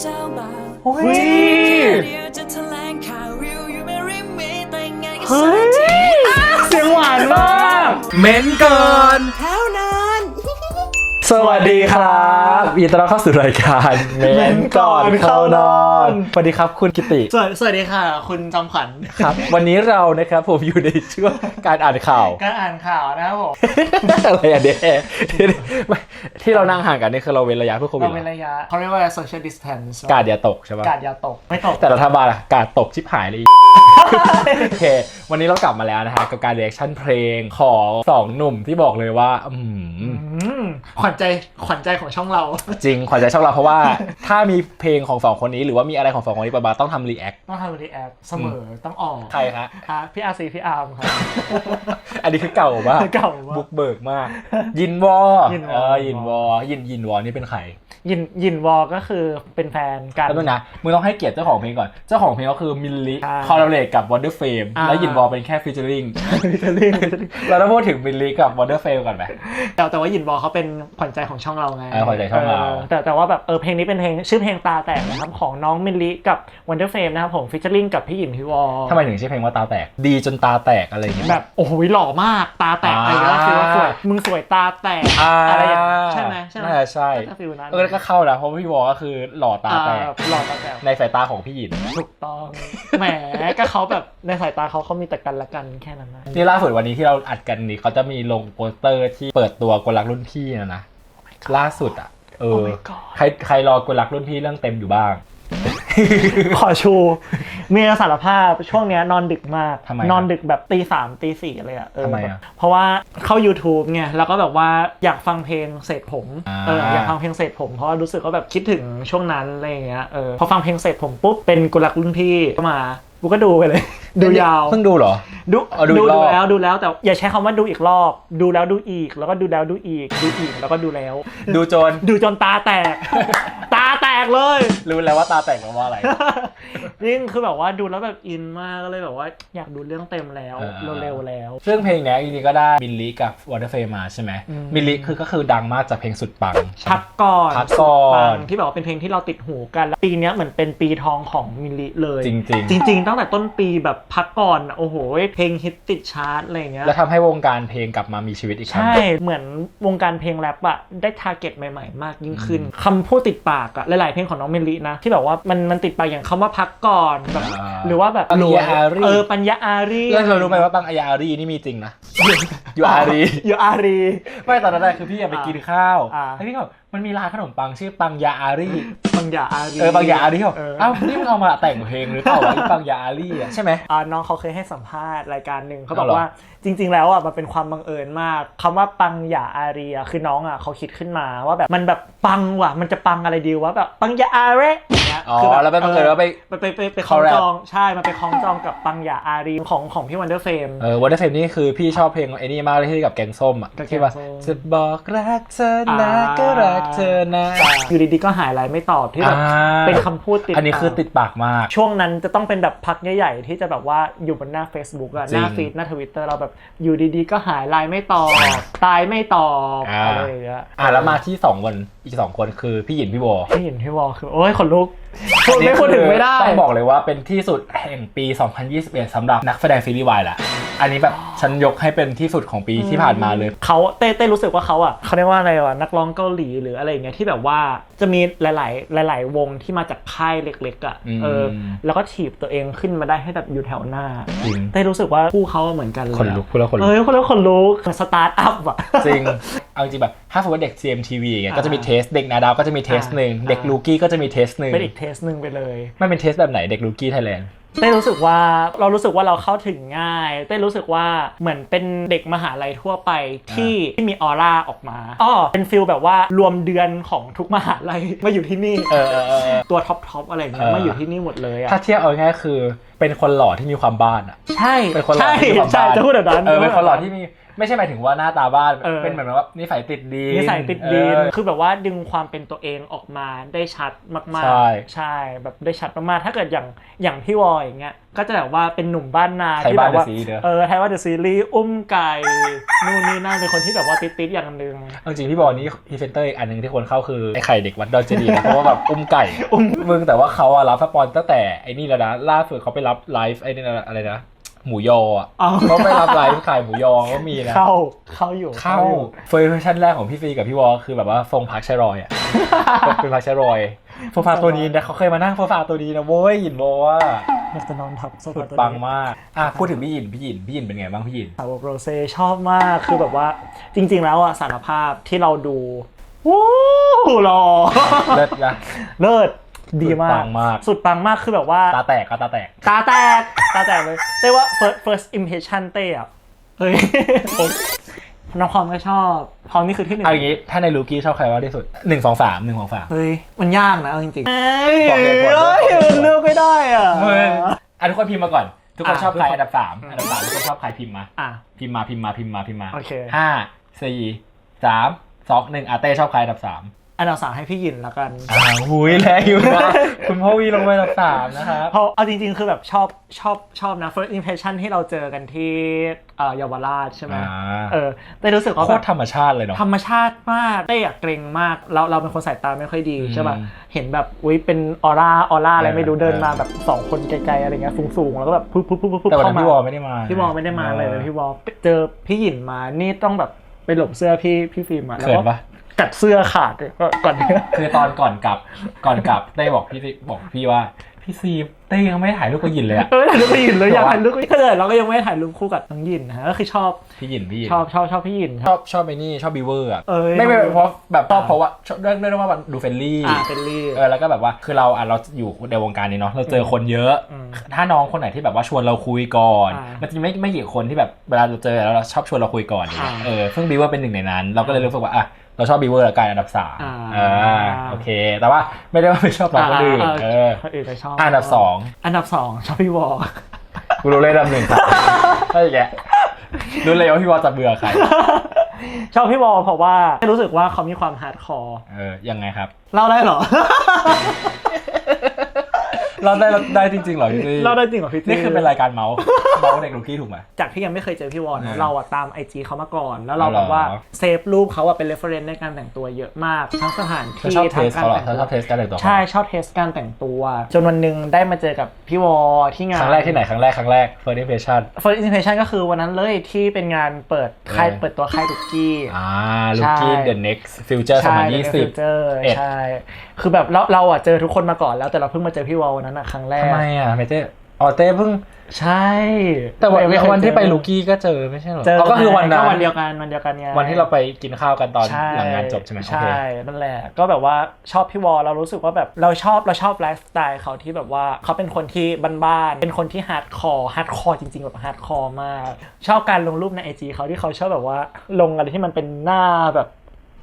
เจ้าบ่าวเฮ้ยเดียวจะแถลงข่าววิวอยู่ไม่ริมมีแต่งงานกันเฮ้สักยที เสียงหวานมาก เม้นก่อนเท่านั้น สวัสดีครับยินดีต้อนรับเข้าสู่รายการเม้นก่อนเข้านอนสวัสดีครับคุณกิติ สวัสสวัสดีค่ะ คุณจอมขวัญครับ วันนี้เรานะครับผมอยู่ในช่วงการอ่านข่าว การอ่านข่าวนะครับผม อะไรอะเด้ไม่ที่เรานั่งห่างกันนี่คือเราเว้นระยะเพื่อโควิดเราเหรเป็นอระยะเขาเรียกว่า social distance กาดอย่าตกใช่ปะกาดอย่าตกไม่ตกแต่รัฐบาลอะกาดตกชิบหายเลยโอเค วันนี้เรากลับมาแล้วนะฮะกับการเรีแอคชั่นเพลงของสองหนุ่มที่บอกเลยว่า อืมอืมขวัญใจขวัญใจของช่องเรา จริง ขวัญใจช่องเราเพราะว่า ถ้ามีเพลงของสองคนนี้หรือว่ามีอะไรของสองคนนี้ประมาต้องทำรีแอค ต้องทำรีแอคเสมอต้องออกใครฮะ ฮะพี่อาร์ซีพี่อาร์มครับ อันนี้คือเก่ามากเก่ามากบุกเบิกมาก ยินวอยินวอ เออยินวอยินยินวอนี่เป็นใครยินยินวอก็คือเป็นแฟนกัน แล้วนึงนะมึงต้องให้เกียรติเจ้าของเพลงก่อน เจ้าของเพลงก็คือมิลลิใช่คอลลาเรตกับวอนเดอร์เฟมอ่า แล้วยินวอเป็นแค่ฟิชเชอริงวิตาลินเราต้องพูดถึงมิลลิกับวอนเดอร์เฟมก่อนไหมแต่แต่ว่ายินวอเขาเป็นขวัญใจของช่องเราไงเออขวัญใจช่องเรา แต่แต่ว่าแบบเออเพลงนี้เป็นเพลงชื่อเพลงตาแตกนะครับของน้องมิลลิกับวันเดอร์เฟมนะครับผมฟิชเชอร์ลิงกับพี่หยินพี่วอทำไมถึงชื่อเพลงว่าตาแตก ดีจนตาแตกอะไรอย่างเงี้ย แบบโอ้โหหล่อมากตาแตกอะไรก็คือว่าสวยมึงสวยตาแตกอ่า อะไรอย่างใช่ไหมใช่ไหมน่าจะใช่น่าจะฟิลนั้นเออก็เข้าแล้วเพราะว่าพี่วอก็คือหล่อตาแตก อ่หล่อตาแตกในสายตาของพี่หยิน ถูกต้องแหมก็เขาแบบในสายตาเขาเขามีแต่กันและกันแค่นั้นนะ นี่ล่าสุดวันนี้ที่เราอัดกันนี่เขาจะมีลงโปสเตอร์ที่เปิดตัวกลรักรุ่นพี่นะนะ ล่าสุดอะ เอโอ้อ my god ใครใครรอกลรักรุ่นพี่เรื่องเต็มอยู่บ้าง ขอชูเมียสารภาพช่วงเนี้ยนอนดึกมาก ทำไมครับนอนดึกแบบตีสามตีสี่เลยอะเออทำไมแบบอะเพราะว่าเข้า YouTube ไงแล้วก็แบบว่าอยากฟังเพลงเศษผมอ่า เอออยากฟังเพลงเศษผมเพราะว่ารู้สึกว่าแบบคิดถึงช่วงนั้นอะไรอย่างเงี้ยเออพอฟังเพลงเศษผมปุ๊บเป็นกุลักรุ่นพี่ก็มา กูก็ดูไปเลย ดูยาว เพิ่งดูเหรอ ดูเอาดูอีดูกรดูอบแล้วดูแล้วแต่อย่าใช้คำว่าดูอีกรอบ ดูแล้วดูอีก แล้วก็ดูแล้วดูอีก ดูอีกแล้วก็ดูแล้ว ดูจน ดูจนตาแตก ตาแตกเลย รู้แล้วว่าตาแตกแปลว่าอะไรนี่คือแบบว่าดูแล้วแบบอินมากก็เลยแบบว่า อยากดูเรื่องเต็มแล้วเออเร็วๆแล้ว ซึ่งเพลงเนี้ยจริงๆก็ได้มิลลิกับวอเตอร์เฟมมาใช่ไหมอืม มิลลิคือก็คือดังมากจากเพลงสุดปัง พักก่อนพักก่อนฟังที่แบบว่าเป็นเพลงที่เราติดหูกันแล้วปีเนี้ยเหมือนเป็นปีทองของมิลลิเลย จริงจริงๆตั้งแต่ต้นปีแบบพักก่อนโอ้โหเพลงฮิตติดชาร์ตอะไรอย่างเงี้ยๆแล้วทำให้วงการเพลงกลับมามีชีวิตอีกครั้งใช่เหมือนวงการเพลงแรปอะได้ทาร์เก็ตใหม่ๆ มากยิ่งขึ้นคำพูดติดปากอะหลายๆเพลงของน้องเมลินะ ที่แบบว่ามันมันติดปากอย่างคำว่าพักก่อนแบบอ่าหรือว่าแบบปัญญาอารีเออปัญญาอารีแล้วเรารู้ไหมว่าบางอายาอารีนี่มีจริงนะอยู่อารีอยู่อารีไม่ตอนนั้นอะคือพี่อยากไปกินข้าวอ่าแล้วพี่ก็แบบ มันมีร้านขนมปังชื่อปังยาอารีปัญญาอารีเออบางยาอารีบอกเออเอ้านี่มึงเอามาแต่งเพลงหรือเปล่าวะไอ้ปังยาอารีอะใช่ไหมอ่าน้องเขาเคยให้สัมภาษณ์รายการหนึ่งเขาบอเอากเหรอว่าจริง ๆ แล้วอะมันเป็นความบังเอิญมากคำว่าปังหยาอารีอะคือน้องอะเขาคิดขึ้นมาว่าแบบมันแบบปังว่ะมันจะปังอะไรดีวะแบบปังยาอาเร อย่างเงี้ยอ๋อคืบบแล้วไปบังเอิญว่าไปไปไปไปไปคล้อง Collab จองใช่มันไปคล้องจองกับปังหยาอารีของของพี่วันเดอร์เฟมเออวอเตอร์เฟมนี่คือพี่ชอบเพลงไอ้นี่มากเลยที่กับแกงส้มอะกับแกงที่ว่าส้มจะบอกรักเธอนะอ่าก็รักเธอนะอยู่ดีๆก็หายไลน์ไม่ตอบที่แบบอ่าเป็นคำพูดติดอันนี้คือปากติดปากมาก ช่วงนั้นจะต้องเป็นแบบพักใหญ่ๆที่จะแบบว่าอยู่บนหน้า Facebook อะจริหงน้าฟีดหน้าทวิตเตอร์เราแบบอยู่ดีๆก็หายไลน์ไม่ตอบตายไม่ตอบอ่า อะไรอย่างเงี้ยอะแล้วมาที่สองคนอีกสองคนคือพี่หยินพี่วอพี่เห็นพี่วอลคือโอ้ยขนลุกพูดไม่พูดถึงไม่ได้ ต้องบอกเลยว่าเป็นที่สุดแห่งปี 2021สำหรับนักแสดงซีรีส์วายแหละ อันนี้แบบฉันยกให้เป็นที่สุดของปีที่ผ่านมาเลย เขาเต้เต้รู้สึกว่าเขาอะเขาเรียกว่าอะไรวะนักร้องเกาหลีหรืออะไรอย่างเงี้ยที่แบบว่าจะมีหลาย ๆ หลาย ๆ วงที่มาจากค่ายเล็ก ๆ อะอืมเออ แล้วก็ถีบตัวเองขึ้นมาได้ให้แบบอยู่แถวหน้าจริงเต้รู้สึกว่าคู่เขาเหมือนกันเลยอะคนลุกพูดแล้วคนลุกเอ้ยคนลุกคนลุกเหมือนสตาร์ทอัพอะ จริง เอาจริงแบบ ถ้าสมมติว่าเด็ก CMTV อย่างเงี้ยอ่าก็จะมีเทสเด็กนาดาวก็จะมีเทสหนึ่งอ่าเด็กลูกี้ก็จะมีเทสหนึ่งเป็นอีกเทสหนึ่งไปเลยไม่เป็นเทสแบบไหนเด็กลูกี้ไทยแลนด์เต้รู้สึกว่าเรารู้สึกว่าเราเข้าถึงง่าย เต้รู้สึกว่าเหมือนเป็นเด็กมหาลัยทั่วไปที่ที่มีออร่าออกมาอ๋อเป็นฟิลแบบว่ารวมเดือนของทุกมหาลัยมาอยู่ที่นี่เออเออเออเออตัวท็อปทอปอะไรอย่างเงี้ยเออมาอยู่ที่นี่หมดเลยอะถ้าเทียบเอาง่ายๆคือเป็นคนหล่อที่มีความบ้านอะใช่เป็นคนหล่อใช่ที่มีความใช่บ้านจะพูดแบบนั้นเออเป็นคนหล่อที่มี ไม่ใช่หมายถึงว่าหน้าตาบ้านเออ เป็นเหมือนว่านิสัยติดดินนิสัยติดดิน เออ คือแบบว่าดึงความเป็นตัวเองออกมาได้ชัดมากใช่ๆใช่แบบได้ชัดมากๆ ถ้าเกิดอย่างอย่างพี่วอยอย่างเงี้ย ก็จะแบบว่าเป็นหนุ่มบ้านนาไทยที่บ้าแบนบว่า เดอะซีเด้อ เออไทยว่าเดอะซีรีส์อุ้มไก่นู่นนี่นั่นเป็นคนที่แบบว่าติดๆอย่างหนึ่ง เอาจริงพี่บอลนี่พรีเซนเตอร์อีกอันหนึ่งที่ควรเข้าคือ ไอ้ไข่เด็กวัดดอนเจดีย์นะ เพราะว่าแบบอุ้มไก่มึงแต่ว่าเขาอะรับสปอนตั้งแต่ไอ้นี่แล้วนะล่าสุดเขาไปรับไลฟ์ไอ้นี่นะอะไรนะ หมูยออะอ๋อเขาไปรับไลฟ์ขายหมูยอก็มีนะเข้าเข้าอยู่เข้าอยู่ เฟอร์ชันแรกของพี่ซีกับพี่วอลคือแบบว่าทรงพักชัยรอยอะเป็นพักชัยรอยโซฟาตัวนี้นะเขาเคยมานั่งโซฟาตัวนี้นะโว้ยหยินโบว่าอยากจะนอนทับโซสุฟาดตัวปังนี้มากอะพูดถึงพี่หยินพี่หยินพี่หยินเป็นไงบ้างพี่หยิน สาวกโรเซ่ชอบมากคือแบบว่าจริง ๆ แล้วอะสารภาพที่เราดูวู้หล่อเลิศนะ เลิศ ดีมาสุดปักงมาก สุดปังมากคือแบบว่า ตาแตกก็ตาแตก ตาแตก ตาแตกเลยเต้ว่า first first impression เต้อะเฮ้ยน้องพร้อมก็ชอบ พร้อมนี่คือที่หนึ่งเอาอย่างงี้ ถ้าในลูกี้ชอบใครมากที่สุดหนึ่งสองสามหนึ่งสองสามเฮ้ย มันยากนะเอาจริงๆเฮ้ยบอกเหตุผลด้วยเฮ้ยมันเลือกไม่ได้อะมึงอะทุกคนพิมพ์มาก่อน ทุกคนอะชอบใครทุกคนอันดับสามอันดับสามทุกคนชอบใครพิมพ์มาอะพิมพ์มาพิมพ์มาพิมพ์มาพิมพ์มาโอเคห้าสี่สามสองหนึ่งอาเต้ชอบใครอันดับสาม อันดับสามให้พี่หยินละกัน อ่าหุยแรงอยู่นะ คุณพ่อวีลงไปอันดับสามนะครับ เพราะเอาจริงๆ คือแบบชอบชอบชอบนะ first impression ที่เราเจอกันที่เอ่อเยาวราชใช่ไหมอ่า เออเต้รู้สึกว่าโคแบตบรธรรมชาติเลยเนาะ ธรรมชาติมากเต้อะเกรงมาก เราเราเป็นคนสายตาไม่ค่อยดีอืมใช่ป่ะเห็นแบบอุ้ยเป็นออร่าออร่าอะไรเออไม่รู้เดินมาเออ แบบสองคนไกลๆอะไรเงี้ยสูงๆ แล้วก็แบบปุ๊บปุ๊บปุ๊บปุ๊บแต่วันนั้นเข้าพี่วอลมาไม่ได้มาพี่วอลไม่ได้มาเลยนะพี่วอลเจอพี่หยินมา นี่ต้องแบบไปหลบเสื้อพี่พี่ฟิล์มอะแล้วเขินก็ปะ กัดเสื้อขาดเลยก็ก่อนเนี่ยคือตอนก่อนกลับก่อนกลับเต้บอกพี่บอกพี่ว่าพี่ซีเต้ยังไม่ถ่ายรูปกับหยินเลยอะเออถ่ายรูปกับหยินเลยอยากบอกว่าถ่ายรูปกับถ้าเกิดเราก็ยังไม่ได้ถ่ายรูปคู่กับน้องหยินนะฮะก็คือชอบพี่หยินพี่หยินชอบชอบชอบพี่หยินชอบชอบไอ้นี่ชอบบีเวอร์อะเอ้ยไม่ไม่เพราะแบบชอบเพราะว่าชอบเรื่องเรื่องว่ามันดูเฟรนลี่อ่าเป็นรีเออแล้วก็แบบว่าคือเราอะเราอยู่ในวงการนี้เนาะเราเจอคนเยอะอืมถ้าน้องคนไหนที่แบบว่าชวนเราคุยก่อนอ่ามัมันจะไม่ไม่กี่คนที่แบบเวลาเราเจอแล้วเราชอบชวนเราคุยก่อนอย่างเงี้ยอ่าเออซึ่งบีเวอร์เป็นหนึ่งในนั้น เราก็เลยรู้สึกว่าอะ เราชอบบีเวอร์ละกันอันดับสามอ่าอ่าโอเค แต่ว่าไม่ได้ว่าไม่ชอบน้องคนอื่นเออคนอื่นก็ชอบอันดับสองอันดับสองชอบพี่วอลกูรู้เลยอันดับหนึ่งครับใช่แกรู้เลยว่าพี่วอลจะเบื่อใครชอบพี่วอลเพราะว่ารู้สึกว่าเขามีความฮาร์ดคอร์เออยังไงครับเล่าได้เหรอ เราได้ได้จริงๆเหรอพี่ตี้เล่าได้จริงเหรอพี่นี่คือเป็นรายการเมาส์เมาส์เด็กลูกี้ถูกไหม จากที่ยังไม่เคยเจอพี่วอลเอนะอเราอะตามไอจีเขามาก่อน แล้วเราอ๋อเหรแบอบว่าเซฟรูปเขาอะเป็นเรฟเฟรนซ์ในการแต่งตัวเยอะมากทั้งสถานเธอที่ชอบเททั้งสการเขาเหรอแต่งเธอชตัอบวเทสการแต่งตัวเขาใช่ชอบเทสการแต่งตัว จนวันหนึ่งได้มาเจอกับพี่วอลที่งาน ครั้งแรกที่ไหนครั้งแรกครั้งแรก first impression first impression ก็คือวันนั้นเลยที่เป็นงานเปิดค่ายเออเปิดตัวค่ายทุกกี้ อ่า looking ใช่ the next future ใช่2020 Future เอ็ดใช่ คือแบบเราเราอะเจอทุกคนมาก่อนแล้วแต่เราเพิ่งมาเจอพี่วอลวันนั้นอะครั้งแรกทำไมอะทำไมเต้อ๋อเต้เพิ่งใช่ แต่วันม่เคยวันที่ไปเจอลูกี้ก็เจอไม่ใช่เหรอเจอก็คือวันนั้นก็วันเดียวกันวันเดียวกันไงวันที่เราไปกินข้าวกันตอนใช่หลังงานจบใช่ไหมโอเคใช่นั่นแหละ ก็แบบว่าชอบพี่วอลเรารู้สึกว่าแบบเราชอบเราชอบไลฟ์สไตล์เขาที่แบบว่าเขาเป็นคนที่บ้านๆเป็นคนที่ฮาร์ดคอร์ฮาร์ดคอร์จริงๆแบบฮาร์ดคอร์มาก ชอบการลงรูปในไอจีเขาที่เขาชอบแบบว่าลงอะไรที่มันเป็นหน้าแบบ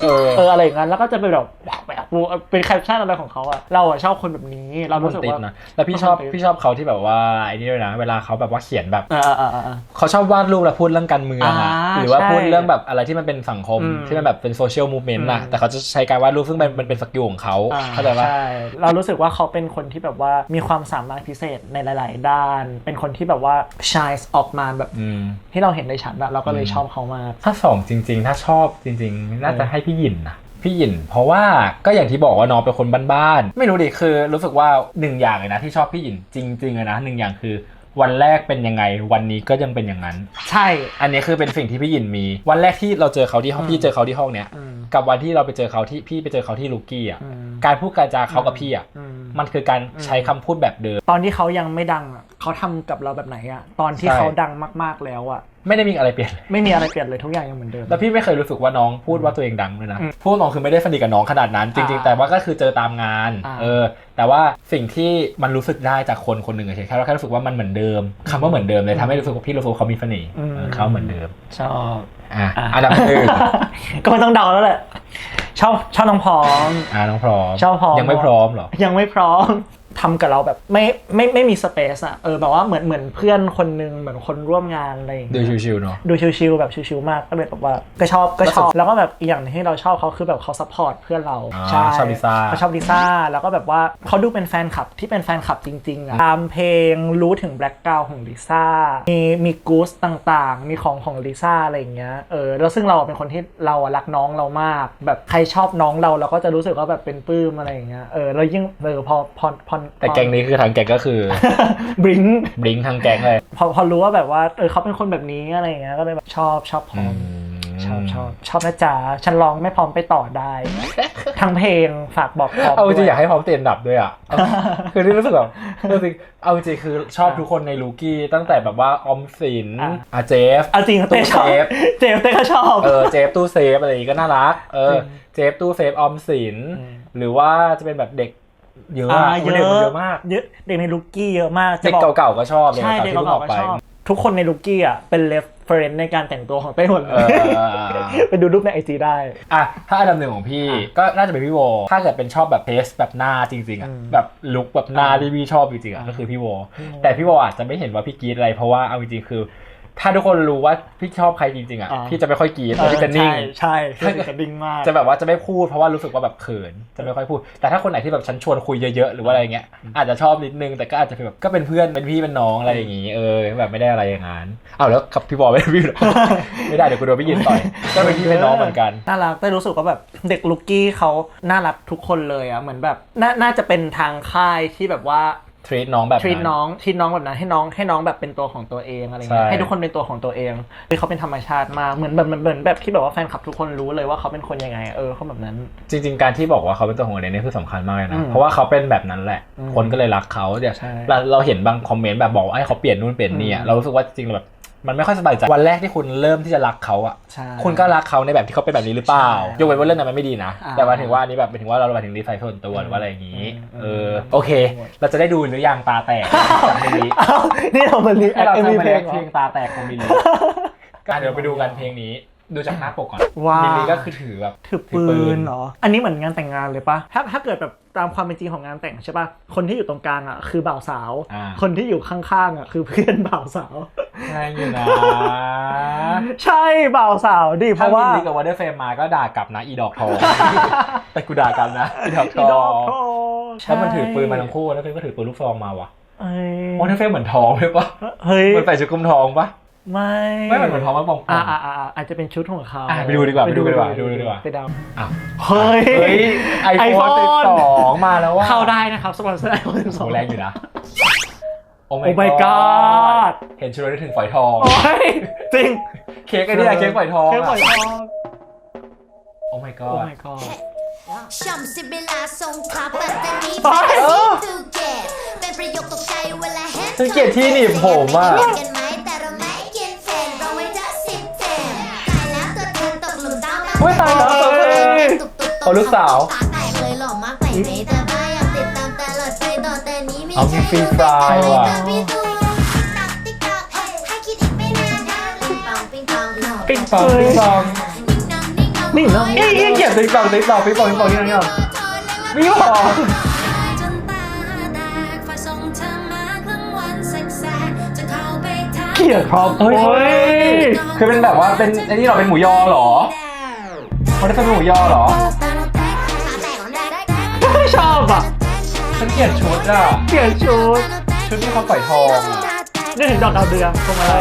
เออ เอออะไรอย่างนั้นแล้วก็จะเป็นแบบแบบเป็นแคปชั่นอะไรของเขาอะเราอะชอบคนแบบนี้เรามัรู้นสึกติดว่า นะแล้วพี่ชอบมันติดพี่ชอบเขาที่แบบว่าไอ้นี่ด้วยนะ เวลาเขาแบบว่าเขียนแบบเออเออเออเออ เขาชอบวาดรูปแล้วพูดเรื่องการเมืองอะอ่าหรือว่าใช่พูดเรื่องแบบอะไรที่มันเป็นสังคมอืมที่มันแบบเป็นโซเชียลมูฟเมนต์อะอืม แต่เขาจะใช้การวาดรูปซึ่งมันมันเป็นสกิลของเขาอ่เข้าใจปะใช่เรารู้สึกว่าเขาเป็นคนที่แบบว่ามีความสามารถพิเศษในหลาย ๆ ด้าน เป็นคนที่แบบว่า shine ออกมาแบบอืมที่เราเห็นในฉันอะเราก็เลยอืมชอบเขามาก ถ้าสองจริง ๆ ถ้าชอบจริง ๆ น่าจะเออให้พี่หยินนะพี่หยิน เพราะว่าก็อย่างที่บอกว่าน้องเป็นคนบ้านๆไม่รู้ดิคือ รู้สึกว่าหนึ่งอย่างเลยนะที่ชอบพี่หยินจริงๆเลยนะหนึ่งอย่างคือวันแรกเป็นยังไง วันนี้ก็ยังเป็นอย่างนั้น ใช่ อันนี้คือเป็นสิ่งที่พี่หยินมี วันแรกที่เราเจอเขาที่ห้องอืมพี่เจอเขาที่ห้องเนี้ยอืมกับวันที่เราไปเจอเขาที่พี่ไปเจอเขาที่ลูกี้อะอืมการพูดการจาเขากับพี่อะอืมมันคือการใช้คำพูดแบบเดิม ตอนที่เขายังไม่ดังอะเขาทำกับเราแบบไหนอะตอนที่ใช่เขาดังมาก ๆแล้วอะ ไม่ได้มีอะไรเปลี่ยนเลยไม่มีอะไรเปลี่ยนเลยทุกอย่างยังเหมือนเดิม แล้วพี่ไม่เคยรู้สึกว่าน้องพูดว่าตัวเองดังเลยนะอืมพูดน้องคือไม่ได้สนิทกับน้องขนาดนั้น จริงอ่าๆแต่ว่าก็คือเจอตามงานอ่าเออ แต่ว่าสิ่งที่มันรู้สึกได้จากคนคนหนึ่งเฉยๆแค่เราแค่รู้สึกว่ามันเหมือนเดิมคำว่าเหมือนเดิมเลยทำให้รู้สึกว่าพี่รู้สึกว่าเขามีเสน่ห์อืมเออเขาเหมือนเดิม ชอบอะอะอันดับหนึ่งก็ไม่ต้องเดาแล้วแหละชอบชอบน้องพร้อมอะน้องพร้อมชอบพร้อมยังไม่พร้อมเหรอยังไม่พร้อม ทำกับเราแบบไม่ไม่ไม่มีสเปซอะเออแบบว่าเหมือนเหมือนเพื่อนคนนึงเหมือนคนร่วมงานอะไรอย่างดูเงี้ยชิวๆเนาะดูชิวๆแบบชิวๆมากก็เลยแบบว่าก็ชอบก็ชอบ แล้วก็แบบอีกอย่างหนึงที่เราชอบเขาคือแบบเขาซัพพอร์ตเพื่อนเราอ่าใช่ชอบลิซ่าเขาชอบลิซ่าแล้วก็แบบว่าเขาดูเป็นแฟนคลับที่เป็นแฟนคลับจริงๆอะตามเพลงรู้ถึงแบล็กกราวของลิซ่ามีมีกู๊สต่างๆ มีของของลิซ่าอะไรอย่างเงี้ยเออแล้วซึ่งเราอะเป็นคนที่เราอะรักน้องเรามาก แบบใครชอบน้องเราเราก็จะรู้สึกว่าแบบเป็นปลื้มอะไรอย่างเงี้ยเออแล้วยิ่งเออพอพอพอแต่แก๊งนี้คือทางแก๊งก็คือบริงบลิงทางแก๊งเลยพอพอรู้ว่าแบบว่าเออเขาเป็นคนแบบนี้อะไรอย่างเงี้ยก็เลยแบบชอบชอบพร้อมชอบชอบชอบนะจ๊ะฉันร้องไม่พร้อมไปต่อได้ ทั้งเพลงฝากบอกพร้อมเอาจริงๆด้วอยากให้พร้อมเตียนดับด้วยอะเอาคือที่รู้สึกแบบเอาจริงเอาจริงๆคือชอบทุกคนในลูกี้ตั้งแต่แบบว่าออมสินอะอาเจฟเอาจริงเต้ชอบตู้เซฟเจฟเต้ก็ชอบเออเจฟตู้เซฟอะไรอย่างงี้ก็น่ารักเออจริงเจฟตู้เซฟออมสินอืมหรือว่าจะเป็นแบบเด็ก เยอะอ่าอะเยเด็กมันอะเยอะมากเยอะเด็กในลูกี้เยอะมากจะเด็กบอกเก่าๆก็ชอบเด็กใช่เก่าๆเด็กที่เพิ่งอเก่าอกๆก็ไปชอบทุกคนในลูกี้อะเป็นเรฟเฟรนในการแต่งตัวของเต้หมดเลเอยอไปดูรูปในไอจีได้อะถ้าอันดับหนึ่งของพี่อะก็น่าจะเป็นพี่โวถ้าเกิดเป็นชอบแบบเทสแบบหน้าจริงๆอะอืมแบบลุคแบบหน้าอะที่พี่ชอบจริงๆอะอะก็คือพี่โวพี่โวแต่พี่โวอาจจะไม่เห็นว่าพี่กรีดอะไรเพราะว่าเอาจริงๆคือ ถ้าทุกคนรู้ว่าพี่ชอบใครจริงๆอะอะพี่จะไม่ค่อยกรีดเออพี่จะนิ่ง ใช่ใช่พี่จะดิ่งมากจะแบบว่าจะไม่พูดเพราะว่ารู้สึกว่าแบบเขินจะไม่ค่อยพูด แต่ถ้าคนไหนที่แบบฉันชวนคุยเยอะๆหรือว่าอะไรเงี้ยอาจจะชอบนิดนึงแต่ก็อาจจะเป็นแบบก็เป็นเพื่อนเป็นพี่เป็นน้องอะไรอย่างงี้เออแบบไม่ได้อะไรอย่างนั้นอ้าวแล้วกับพี่บอลไม่ได้พี่เหรอ ไม่ได้เดี๋ยวกูโดนพี่ยินต่อยก็เป็นพี่เป็นน้องเหมือนกัน น่ารักแต่รู้สึกว่าแบบเด็กลูกกี้เขาน่ารักทุกคนเลยอะเหมือนแบบน่าน่าจะเป็นทางค่ายที่แบบว่า ทรีตน้องแบบทรีตนั้นน้องทรีตน้องแบบนั้นให้น้องให้น้องแบบเป็นตัวของตัวเองอะไรเงี้ยใช่ให้ทุกคนเป็นตัวของตัวเองคือเขาเป็นธรรมชาติมากเหมือนแบบเหมือนเหมือนแบบที่แบบว่าแฟนคลับทุกคนรู้เลยว่าเขาเป็นคนยังไงเออเขาแบบนั้น จริง ๆ การที่บอกว่าเขาเป็นตัวของตัวเองนี่คือสำคัญมากเลยอืนะมเพราะว่าเขาเป็นแบบนั้นแหละอืมคนก็เลยรักเขาเดี๋ยวใช่เราเราเห็นบางคอมเมนต์แบบบอกว่าให้เขาเปลี่ยนนู่นเปลี่ยนนี่อะอืมเรารู้สึกว่าจริงๆเราแบบ มันไม่ค่อยสบายใจวันแรกที่คุณเริ่มที่จะรักเขาอะใช่คุณก็รักเขาในแบบที่เขาเป็นแบบนี้หรือเปล่าใช่ยกเว้นว่าเรื่องนั้นมันไม่ดีนะอ่าแต่หมายถึงว่าอันนี้แบบหมายถึงว่าเราหมายถึงดีไซน์ส่วนตัวหรือว่าอะไรอย่างนี้อืมเออโอเค เราจะได้ดูหรือยังตาแตกจากเพลงนี้อ้าวนี่เรามารีแอให้คเราเอ็มทำวีมาเพลแล้งวเหรเพลองตาแตกของมิลลีอะเดี๋ยวไปดูกันเพลงนี้ ดูจากหน้าปกก่อนว้าวมิลลีก็คือถือแบบ ถือปืนเหรอ อันนี้เหมือนงานแต่งงานเลยปะถ้าถ้าเกิดแบบตามความเป็นจริงของงานแต่งใช่ปะคนที่อยู่ตรงกลางอะคือบ่าวสาว อ่าคนที่อยู่ข้างๆอะคือเพื่อนบ่าวสาว ใช่อยู่นะใช่บ่าวสาวดิเพถ้าราะมิว่า ลลีกับวอเตอร์เฟรมมาก็ด่ากลับนะอีดอกทอง แต่กูด่ากลับนะอีดอกทอีดออกงโทแล้วมันถือปืนมาทั้งคู่วอเตอร์เฟรมก็ถือปืนลูกซองมาว่ะเอ้ยวอเตอร์เฟรมเหมือนทองเลยปะเฮ้ย มันใส่ชุดคลุมทองปะ ไม่ไม่เหมือนเหมือนทองมันปองๆอ่าอ่าอ่าอาจจะเป็นชุดของเขาอะไปดูดีกว่าไปดูดีกว่าดูดีกว่า ไปดาวอ้าวเฮ้ยเฮ้ยไอโฟน iPhone สิบสองมาแล้วว่าเข้าได้นะครับสปอนเซอร์ไอโฟนโหแรงอยู่นะ โอ้โอ้ my god เห็นชุดแล้วนึกถึงฝอยทอง โอ้ยจริงเค้กไอ้เนี่ยเค้กฝอยทองเค้กฝอยทองโอ้ my โอ้ god my god ช่ำสิเวลาทรงทับปัตตานีไปเป็นเออทูเกตเป็นประโยคตกใจเวลาเห็นฉันเกลียดที่หนีบผมอะเล่นกันไหมแต่ อ้ยตายแล้วตัวเธอตุกตุกเอาลูกสาวตาแตกเลยหล่อมากแต่ไม่แต่บ้าอยากติดตามตลอดไปต่อแต่นี้ไม่เอามีใช่ฟรีไฟล์ว่ะพี่ตูนตักติ๊กต๊อกเอ้ยให้คิดอีกไม่นานนะปิงปองปิงปองหล่อปิ๊งปองปิ๊งปองนิ่งนองนิ่งนองนิ่งนองเอ้ยเกลียดติ๊กตอกติ๊กตอกปิ๊งปองปิ๊งปองนี่นี่ไม่พอจนตาแตกฝ่ายส่งเธอมาครึ่งวันแสกๆจะเข้าไปทักเกลียดครับเฮ้ยโอ้ย คือเป็นแบบว่าเป็นไอ้นี่เหรอเป็นหมูยอเหรอ เขาได้เป็นหมูยอเหรอ ชอบอะฉันเกลียดชุดอะเกลียดชุดชุดที่เขาปล่อยทองอะนี่ถึงดอกดาวเดืองตรงอะไร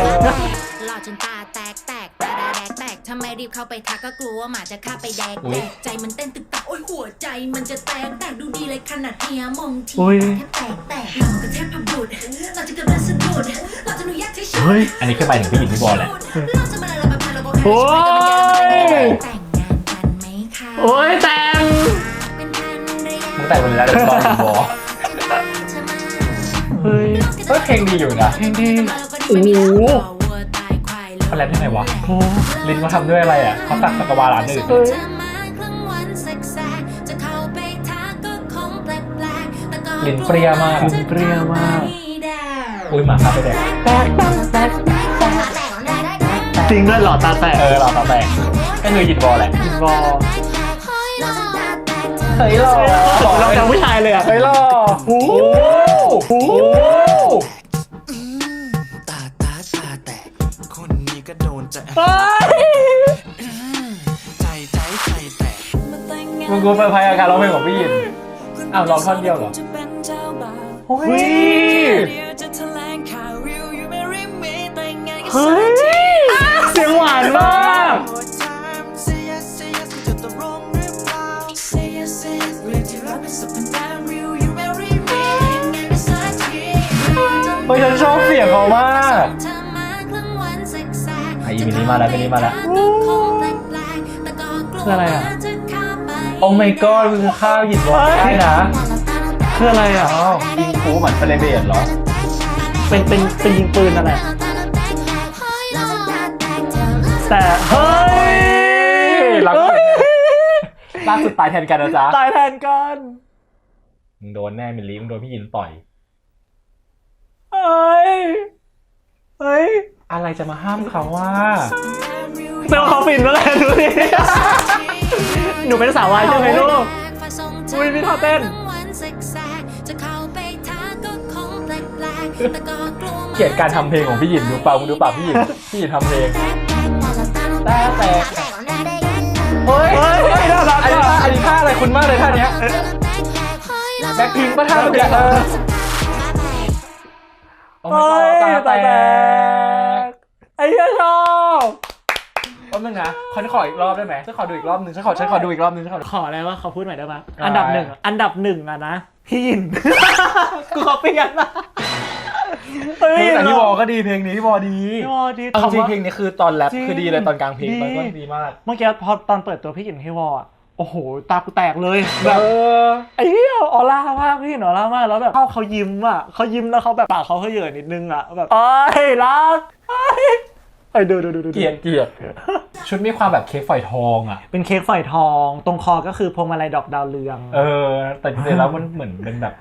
หล่อจนตาแตกแตกตาแดกแตกทำไมรีบเข้าไปทักก็กลัวว่าหมาจะฆ่าไปแดกแดกใจมันเต้นตึกตักโอ้ยหัวใจมันจะแตกแตกดูดีเลยขนาดเฮียมองทีอุ้ยแทบแตกแตกหลังก็แทบพับบุดเราจะเกิดมาสะดุดเราจะหนุยักใช้ชีวิตเฮ้ยอันนี้คือหมายถึงพี่หญิงพี่บอลแหละเราจะมาอะไรแบบเราก็แค่โอ้ย โอ้ยแต่งเป็นพันระยะมึงแต่งไปแล้วเดี๋ยวบอลบอเฮ้ยเฮ้ยเพลงดีอยู่นะเพลงดีโอ้โหเขาแรปยังไงวะโอ้ลินเขาทำด้วยอะไรอะเขาตักตะกวาร้านอื่นเฮ้ยลิ้นเปรี้ยมากลิ้นเปรี้ยมากอุ้ยหมาครับไปแดกแตกแตกจริงด้วยเหรอตาแตกเออเราตาแตกก็คือยินบอลแหละบอ เฮ้ยหล่อเราจำผู้ชายเลยอะเฮ้ยหล่อโอ้โหโอ้โหตาตาตาแตก คนนี้ก็โดนใจเฮ้ยใจใจใจแตกมึงกูเซอร์ไพรส์อาการร้องเพลงของพี่ยินอ้าวร้องท่อนเดียวเหรอเฮ้ยเฮ้เฮ้ย เฮ้ยฉันชอบเสียงเขามากเธอมากลางวันแสกๆอะอีมิลลี่มาแล้วมิลลี่มาแล้วคืออะไรอะโอ้ my god มึงข้าวหยิบร้องได้นะคืออะไรอะอ้าวยิงคูเหมือนเฟรเบตเหรอ เป็นเป็นเป็นยิงปืนอะไรแต่เฮ้ยรักเฮ้ยล่าสุดตายแทนกันนะจ๊ะตายแทนกันมึงโดนแน่มิลลี่มึงโดนพี่ยินต่อย เฮ้ยเฮ้ย อะไรจะมาห้ามเขาว่าเซลเขาฟินแล้วแหละดูดิ หนูเป็นสาววายใช่ไหมลูกอุ๊ยมีท่าเต้นเกลียดการทำเพลงของพี่หยินดูเปล่ามึงดูเปล่าพี่หยินพี่หยินทำเพลงแต่แต่เฮ้ยเฮ้ยเฮ้ยน่ารักอันนี้อะท่าอันนี้ท่าอะไรคุณมากเลยท่าเนี้ยแบ็คพิงค์ปะท่าเมื่อกี้เออ โอ้เฮ้ย my god ตาแตกไอ้เหี้ยชอบแป๊บนึงนะขอขออีกรอบได้ไหมฉันขอดูอีกรอบนึงฉันขอฉันขอดูอีกรอบนึงฉันขอดูขออะไรว่าเขาพูดใหม่ได้ไหมได้อันดับหนึ่งอันดับหนึ่งอะนะพี่ยิน กูขอเปลี่ยนนะเฮ้ยเพลงแต่พี่วอก็ดีเพลงนี้พี่วอดีพี่วอดีเอาจริงคำว่าเพลงนี้คือตอนแรปจริงคือดีเลยตอนกลางเพลงดีตอนต้นดีมาก เมื่อกี้พอตอนเปิดตัวพี่ยินพี่วออะ โอ้โห ตากูแตกเลยแบบเออไอ้เหี้ยออร่ามากพี่หนออร่ามากแล้วแบบเขาเขายิ้มอะเขายิ้มแล้วเขาแบบปากเขาเขาเหยื่อนิดนึงอะแบบเอ้ยรักเอ้ยไอ้ยดูดูดูดูเกลียดเกลียดชุดมีความแบบเค้กฝอยทองอะ เป็นเค้กฝอยทอง ตรงคอก็คือพวงมาลัยดอกดาวเรือง เออ แต่จริงๆแล้วมันเหมือนเป็นแบบ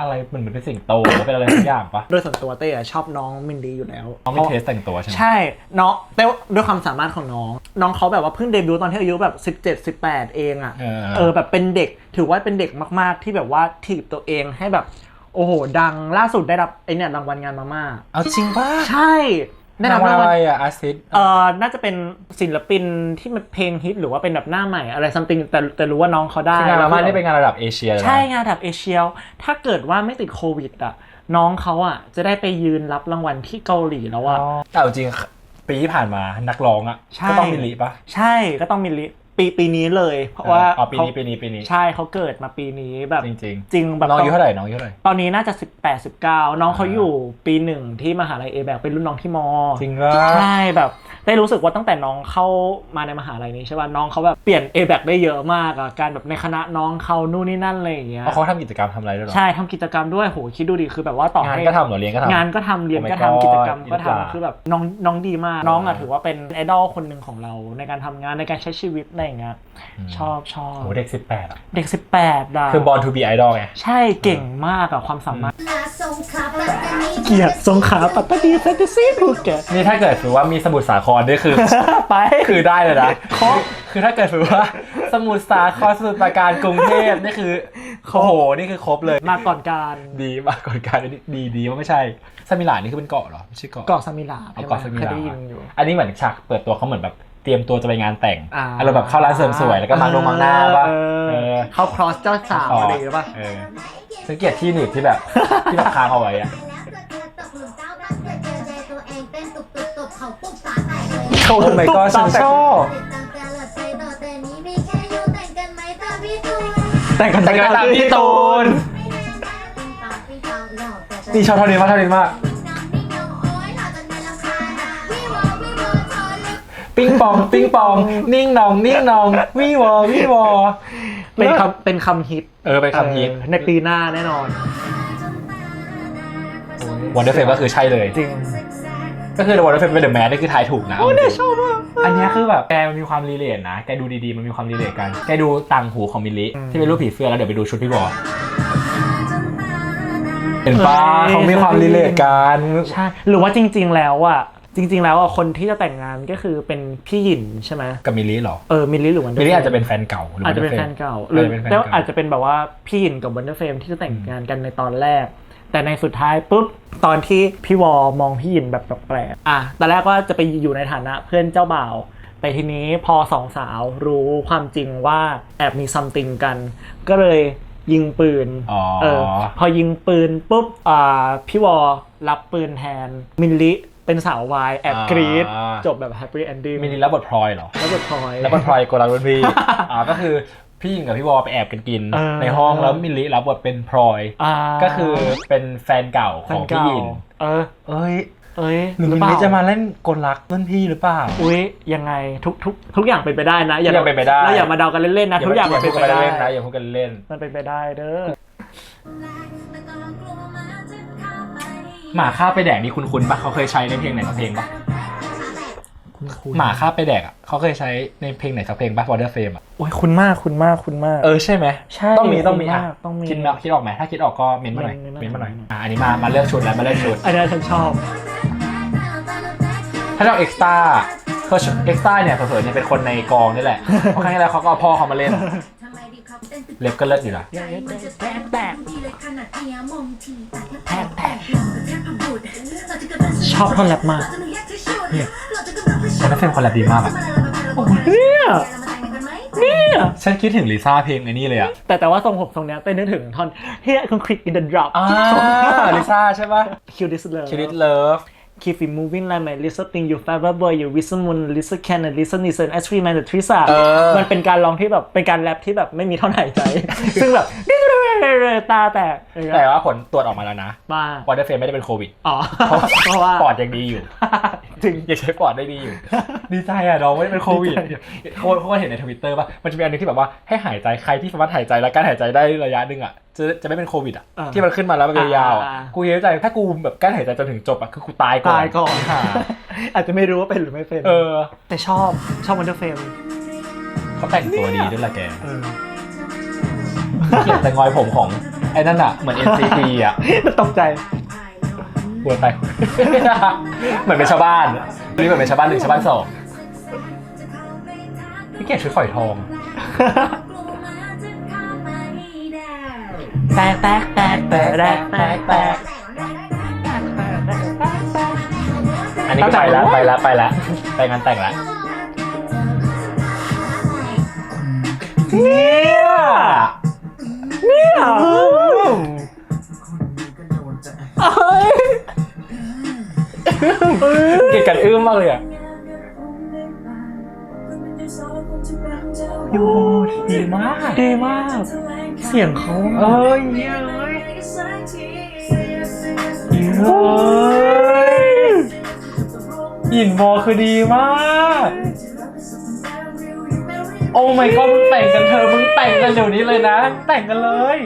อะไรเหมือนเป็นสิ่งโตหรือเป็นอะไรสักอย่างปะโดยส่วนตัวเต้อะชอบน้องมินดีอยู่แล้ว เขาไม่เทสแต่งตัวใช่ไหมใช่น้องเต้ด้วยความสามารถของน้อง น้องเขาแบบว่าเพิ่งเดบิวต์ตอนที่อายุแบบ 17 18 เองอะเออ เออแบบเป็นเด็กถือว่าเป็นเด็กมากๆ ที่แบบว่าถีบตัวเองให้แบบ โอ้โห ดังล่าสุดได้รับไอเนี่ยรางวัลงานมาม่าเอาจริงป่ะใช่ ได้รับรางอะวัลไรอะอาร์ซิสเออน่าจะเป็นศิลปินที่มันเพลงฮิตหรือว่าเป็นแบบหน้าใหม่อะไรซัมติงแต่แต่รู้ว่าน้องเขาได้งานมาม่านี่เป็นงานระดับเอเชียเลยนะใช่งานระดับเอเชียถ้าเกิดว่าไม่ติดโควิดอะน้องเขาอะจะได้ไปยืนรับรางวัลที่เกาหลีแล้วอะแต่เอาจริงปีที่ผ่านมานักร้องอะใช่ก็ต้องมิลลิปะใช่ก็ต้องมีลิ ปีปีนี้เลย เพราะว่าอ๋อปีนี้เขาปีนี้ปีนี้ใช่เขาเกิดมาปีนี้แบบจริงจริงจริงแบบน้องอายุเท่าไหร่น้องอายุเท่าไหร่ตอนนี้น่าจะ 18 19 น้องเขาอ่าอยู่ปีหนึ่งที่มหาลัยเอแบกเป็นรุ่นน้องที่มอจริงว่าใช่แบบได้รู้สึกว่าตั้งแต่น้องเข้ามาในมหาลัยนี้ใช่ป่ะน้องเขาแบบเปลี่ยน a b a c ได้เยอะมากอะการแบบในคณะน้องเขานู่นนี่นั่นอะไรอย่างเงี้ยเพราะเขาทำกิจกรรมทำอะไรด้วยเหรอใช่ทำกิจกรรมด้วยโหคิดดูดิคือแบบว่าต่องานให้ก็ทำเหรอเรียนก็ทำงานก็ทำเรียน Oh my ก็ทำ God กิจกรรมก็อิจฉาทำคือแบบน้องน้องดีมากน้องอะถือว่าเป็นไอดอลคนหนึ่งของเราในการทำงานในการใช้ชีวิตอะไรอย่างเงี้ยชอบชอบโหเด็กสิบแปดอะเด็ก 18ดาคือ born to be idol ไงใช่เก่งมากอะความสามารถนาสงขลาปัตตานีเกียรติสงขลาปัตตานีแฟนตาซีภูเก็ตนี่ถ้าเกิดถือว่ามีสมุทรสาครนี่คือไปคือได้เลยนะคือถ้าเกิดถือว่าสมุทรสาครสมุทรปราการกรุงเทพนี่คือโอ้โหนี่คือครบเลยมาก่อนการดีมากก่อนการดีดีดีว่าไม่ใช่สมิลานี่คือเป็นเกาะเหรอไม่ใช่เกาะเกาะสมิลาเอาเกาะสมิเคยลาได้ยินอยู่อันนี้เหมือนฉากเปิดตัวเขาเหมือนแบบ เตรียมตัวจะไปงานแต่งอ่า อารมณ์แบบเข้าร้านเสริมสวยแล้วก็มาลงมังหน้าป่ะเออเออเข้าครอสเจ้าสาวอะไรอย่างเงี้ยป่ะเออสังเกตที่หนีบที่แบบ ที่แบบค้างเอาไว้อะแล้วเกิดเธอตกหลุมเจ้ารักเกิดเจอใจตัวเองเต้นตุบตุบตุบเขาปุ๊บตาแตกเลยโอ้ my god ฉันชอบติดตามแต่ละใจต่อแต่นี้มีแค่ยูแต่งกันไหมตามพี่ตูนแต่งกันแต่งกันตามพี่ตูนไม่แน่นะปิงปองปิงปองหลอกแต่นี่ชอบเท่านี้มากเท่านี้มาก ปิ้งปอง ปิ้งปอง นิ่งนอง นิ่งนองวิวอวิวอเป็นคำเป็นคำฮิตเออเป็นคำฮิตเออในปีหน้าแน่นอน วันเดอร์เฟมก็คือใช่เลย จริง ก็คือวันเดอร์เฟมเป็นเดอะแมนนี่คือทายถูกนะ โอ้เนี่ยชอบมากอันเนี้ยคือแบบแกมันมีความรีเลทนะ แกดูดีๆ มันมีความรีเลทกัน แกดูต่างหูของมิลลิที่เป็นรูปผีเสื้อแล้วเดี๋ยวไปดูชุดพี่บอลเห็นปะเออเขามีความรีเลทกัน ใช่ หรือว่าจริง ๆ แล้วอะ จริง ๆ แล้วอะคนที่จะแต่งงานก็คือเป็นพี่หยินใช่ไหมกับมิลลี่เหรอ เออมิลลิหรือวันเดอมิลร์ลี่อาจจะเป็นแฟนเก่าหรือาจจะเป็น Wonder แฟ Fame นเก่าหอาจรือจะเป็นแฟนแล้วเก่าอาจจะเป็นแบบว่าพี่หยินกับวันเดอร์เฟมที่จะแต่งงานกันในตอนแรก แต่ในสุดท้ายปุ๊บตอนที่พี่วอมองพี่หยินแบบแปลกๆอะตอนแรกว่าจะไปอยู่ในฐานะเพื่อนเจ้าบ่าวแต่ทีนี้พอสองสาวรู้ความจริงว่าแอบมีซัมติงกัน ก็เลยยิงปืนอ๋อเออพอยิงปืนปุ๊บอ่าพี่วอรับปืนแทนมิลลิ เป็นสาววายแอบกรีดจบแบบแฮปปี้เอนดิ้งมิลลี่รับบทพลอยเหรอ แล้วบทพลอยแล้วบทพลอยโกลารุ่นพี่ อ่าก็คือพี่หญิงกับพี่วอไปแอบกันกิน เออ ในห้องแล้วมิลลี่รับบทเป็นพลอย อ่าก็คือเป็นแฟนเก่าของพี่หยินเออ เอ้ยเอ้ยหรือมิลเปลี่ล่จะมาเล่นกลรักรุ่นพี่หรือเปล่า อุ้ยยังไงทุกทุกทุกอย่างเป็นไปได้นะทุกอย่างเป็นไปได้ เราอย่ามาเดากันเล่นๆนะทุกอย่างมันพูเป็ดนกันไปได้เล่นๆนะอย่าพูดกันเล่น มันเป็นไปได้เด้อ หมาฆ่าไปแดกนี่คุณคุณปะเขาเคยใช้ในเพลงไหนสักเพลงปะหมาฆ่าไปแดกอะเขาเคยใช้ในเพลงไหนสักเพลงปะ Water Fame อะโอ้ยคุณมากคุณมากคุณมาก เออใช่ไหมใช่ต้องมีต้องมีคุณอะมากต้องมีคิดไหมคิดออกไหมถ้าคิดออกก็เมนมาหน่อยเมนเมนมาหน่อยเมนมาหน่อยอะอันนี้มามาเลือกชุดแล้วมาเลือกชุดอันนี้ฉันชอบถ้าเราเอ็กซ์ต้าเขาเอ็กซ์ต้าเนี่ยเผลอๆเนี่ยเป็นคนในกองนี่แหละเพราะครั้งที่แล้วเขาก็เอาพ่อเขามาเล่นทำไมดี เล็บก็เลิศอยู่นะใจมันจะแตกแตกดีเลยขนาดเฮียมองทีแตกแตกชอบท่อนแรปมากเนี่ยแต่นักเฟรมคนแรปดีมากอะเนี่ยเนี่ยฉันคิดถึงลิซ่าเพลงไอ้นี่เลยอะแต่แต่ว่าทรงผมทรงเนี้ยเต้นนึกถึงท่อน Here con quick in the drop อ่าลิซ่าใช่ปะ Kill this love คิริตเลิฟ Keep it moving like my little thing you forever boy you listen moon listen can and listen listen as free man the trisa เออมันเป็นการร้องที่แบบเป็นการแรปที่แบบไม่มีท่อนหายใจ ซึ่งแบบ ตาแตกแต่ว่าผลตรวจออกมาแล้วนะมาวอเตอร์เฟรมไม่ได้เป็นโควิด อ๋อ เพราะว่า ปอดยังดีอยู่ จริง ยังใช้ปอดได้ดีอยู่ ดีใจอะน้องไม่ได้เป็นโควิดดีใจเขาเขาเห็นในทวิตเตอร์ป่ะ มันจะมีอันนึงที่แบบว่าให้หายใจใครที่สามารถหายใจและการหายใจได้ระยะหนึ่งอะจะจะไม่เป็นโควิดอะอ่าที่มันขึ้นมาแล้วมันยาวๆอะอ่ากูคิดในใจถ้ากูแบบกั้นหายใจจนถึงจบอะคือกูตายก่อนตายก่อนค่ะอาจจะไม่รู้ว่าเป็นหรือไม่เป็น เออแต่ชอบชอบวันเดอร์เฟมเขาแต่งตัวดีด้วยละแก เกลียดแต่งอยผมของไอ้นั่นอะเหมือน NCT อะตกใจปวดไป เหมือนเป็นชาวบ้านนี่เหมือนเป็นชาวบ้านหนึ่งชาวบ้านสองพี่เกลียดชุดฝอยทองแตกแตกแตกแตกแตกแตกแตกอันนี้ก็ไปแล้วไปแล้วไปแล้วไปงานแต่งแล้วเนี่ย เนี่ยเอ้ยเกลียดกันอื้มมากเลยอะโอ้ดีมากดีมาก เสียงเขาเอ้ยเย้ยเฮ้ยยินโมคือดีมาก โอ้ my god มึงแต่งกันเธอมึง แต่งกันเดี๋ยวนี้เลยนะ แต่งกันเลย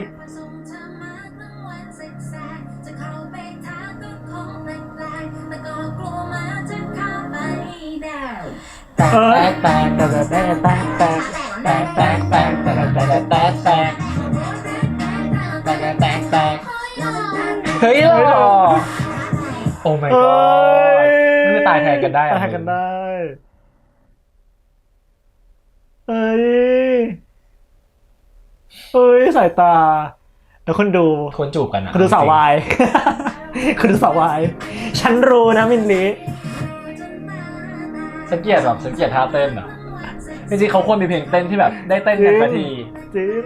แตกแตกแตกแตกแตกแตกแตกแตกแตกแตกแตกแตกแตกแตกแตกแตกแตกแตกแตกเฮ้ยหรอโอ้ my เอ้ god ยนี่คือตายแทนกันได้อะ ตายแทนกันได้เอ้ย เอ้ยสายตาแล้วคนดูคนจูบกันอะคนดูสาววาย คนดูสาววาย ฉันรู้นะมินนี้ฉันเกลียดแบบฉันเกลียดท่าเต้นอะจริงๆเขาควรมีเพลงเต้นที่แบบได้เต้นกันสักทีจริง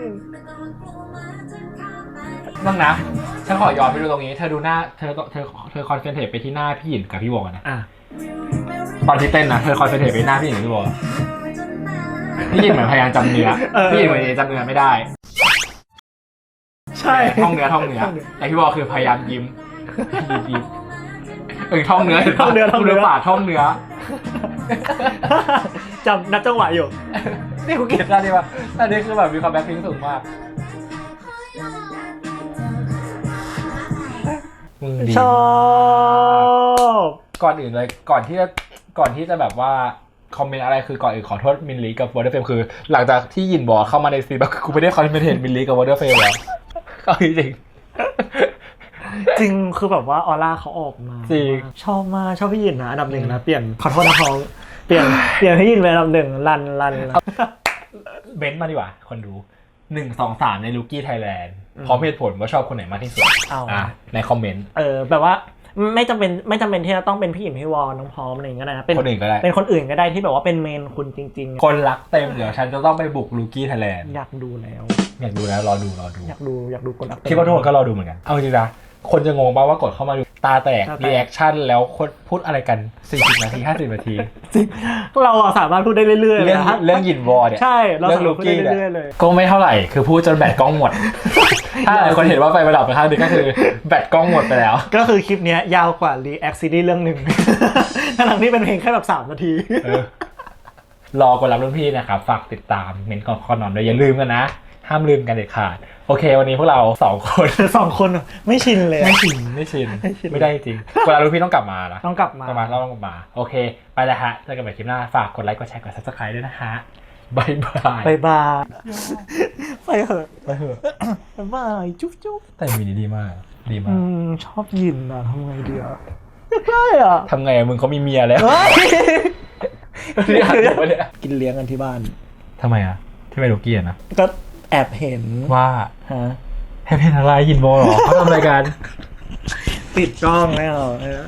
บ้างนะฉันขอย้อนไปดูตรงนี้เธอดูหน้าเธอเธอเธอคอนเซนเทรตไปที่หน้าพี่หยินกับพี่วอนะอะตอนที่เต้นนะเธอคอนเซนเทรตไปที่หน้าพี่หยินกับพี่วอพี่หยินเหมือนพยายามจำเนื้อเออพี่หยินเหมือนจำเนื้อไม่ได้ ใช่ท่องเนื้อท่องเนื้อแต่พี่วอคือพยายามยิ้มยิ้มยิ้มเออท่องเนื้อห็ปะท่องเนื้อท่องเนื้อ ป่าท่องเนื้อจำนับจังหวะอยู่ นี่กูเกลียดท่านี้ป่ะท่านี้คือแบบมีความแบ็คพิงสูงมากมึงดีชอบ ก่อนอื่นเลยก่อนที่จะก่อนที่จะแบบว่าคอมเมนต์อะไรคือก่อนอื่นขอโทษมินลีกับวอเตอร์เฟมคือ หลังจากที่ยินบอกเข้ามาในซีแบบกูไม่ได้คอมเมนต์เห็นมินลีกับวอเตอร์เฟมแล้ว เอาจริงๆจริงคือแบบว่าออร่าเขาออกมาจริงชอบมากชอบพี่ยินนะอันดับหนึ่งนะเปลี่ยนขอโทษนะเขาเปลี่ยนเปลี่ยนพี่ยินเป็นอันดับหนึ่งรันรันนะเบนซ์มาดีกว่า คนดูหนึ่งสองสามในลูกี้ไทยแลนด์พร้อมเหตุผลว่าชอบคนไหนมากที่สุดเอาอะในคอมเมนต์เออแบบว่าไม่จำเป็นไม่จำเป็นที่จะต้องเป็นพี่หยิมพี่วอลน้องพร้อมอะไรอย่างเงี้ยนะเป็นคนอื่นก็ได้เป็นคนอื่นก็ได้ที่แบบว่าเป็นเมนคุณจริงคนรักเต็มเดี๋ยวฉันจะต้องไปบุกลูกี้ไทยแลนด์ๆอยากดูแล้ว อยากดูแล้วรอดูรอดูอยากดูอยากดูคนรักคิดว่าทุกคนก็รอดูเหมือนกัน เอาจริงๆนะคนจะงงป่าว่ากดเข้ามาดูตาแตกตาแตกรีแอคชั่นแล้วคนพูดอะไรกัน 40 นาที 50 นาทีจริงเราอะสามารถพูดได้เรื่อยๆเลเรื่ยองนะเรื่องหยินวอร์เนี่ยใช่เราเรื่องสามารลูถพูดกี้ได้เนี่ยเรื่อยๆเลยก็ไม่เท่าไหร่คือพูดจนแบตกล้องหมด ถ้าหลายคนเห็นว่าไฟประดับไปข้างหนึงก็คือแบตกล้องหมดไปแล้ว ก็คือคลิปเนี้ยยาวกว่า React Series เรื่องหนึ่งทั้งๆที่เป็นเพลงแค่แบบ 3 นาทีเออรอกดรับรุ่นพี่นะครับ ฝากติดตามเมนต์ก่อนข้อนอนด้วยอย่าลืมกันนะ ห้ามลืมกันเด็ดขาด โอเค วันนี้พวกเราสองคนสองคนไม่ชินเลยอะ ไม่ชินไม่ชิน ไม่ชิน ไม่ได้จริงเวลารุ่นพี่ต้องกลับมานะต้องกลับมา ต้องมาต้องกลับมา โอเค ไปแล้วฮะเจอกันใหม่คลิปหน้า ฝากกดไลค์ กดแชร์ กด subscribe ด้วยนะฮะบายบายบายบายไปเถอะไปเถอะบายบายจุ๊บจุ๊บแต่มีดีมาก ดีมาอืกมชอบยินอะทำไงดีอะได้อะทำไงอะมึงเขามีเมียแล้วเฮ้ยเรียกอยู่ปะเนี่ยกินเลี้ยงกันที่บ้านทำไมอะที่ไม่ลูกี้อะนะก็ แอบเห็นว่าฮะให้เพนอะไรยินโบเหรอเขาทำรายการปิดกล้องไม่เอาเออ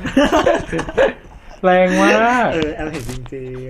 แรงมาก เออแอบเห็นจริงๆ